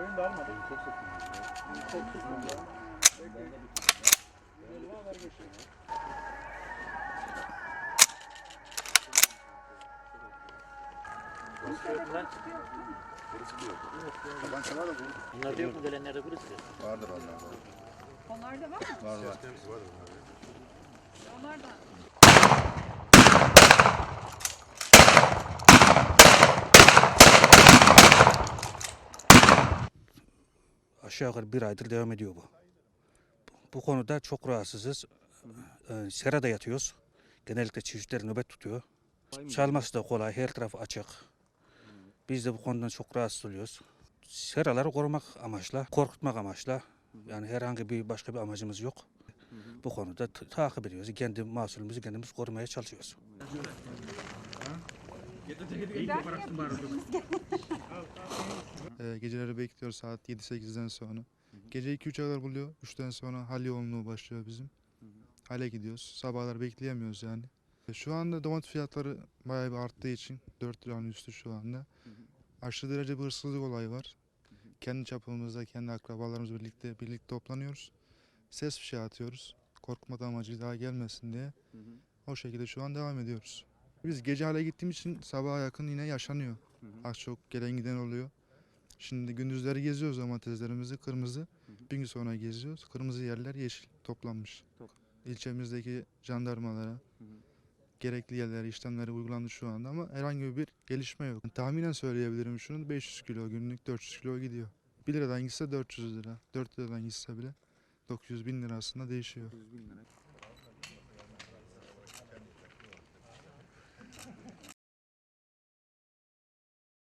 Koyun da almadık. Çok sıkıntı. Çok sıkıntı. Elma ver geçelim. Tabanca var da bu. Bunlar da yok mu? Gelenlerde burası. Vardır onlar da. Onlar da var mı? Var var. Onlar aşağı yukarı bir aydır devam ediyor bu. Bu konuda çok rahatsızız. Ee, serada yatıyoruz. Genellikle çiftçiler nöbet tutuyor. Çalması da kolay, her taraf açık. Biz de bu konudan çok rahatsız oluyoruz. Seraları korumak amaçla, korkutmak amaçla. Yani herhangi bir başka bir amacımız yok. Bu konuda takip ediyoruz. Kendi mahsulümüzü kendimiz korumaya çalışıyoruz. Ee, geceleri bekliyoruz saat 7-8'den sonra. Gece 2-3'e kadar buluyor. 3'ten sonra hal yoğunluğu başlıyor bizim. Hale gidiyoruz. Sabahlar bekleyemiyoruz yani. Şu anda domates fiyatları bayağı bir arttığı için 4 liranın üstü şu anda. Aşırı derece bir hırsızlık olayı var. Kendi çapımızda, kendi akrabalarımızla birlikte birlikte toplanıyoruz. Ses fişeği atıyoruz. Korkutma amacı daha gelmesin diye. O şekilde şu an devam ediyoruz. Biz gece hale gittiğimiz için sabaha yakın yine yaşanıyor. Az çok gelen giden oluyor. Şimdi gündüzleri geziyoruz domateslerimizi kırmızı. Bir gün sonra geziyoruz. Kırmızı yerler yeşil toplanmış. İlçemizdeki jandarmalara gerekli yerlere işlemleri uygulandı şu anda ama herhangi bir gelişme yok. Tahminen söyleyebilirim şunu 500 kilo günlük 400 kilo gidiyor. 1 liradan gitse 400 lira. 4 liradan gitse bile 900 bin lira aslında değişiyor.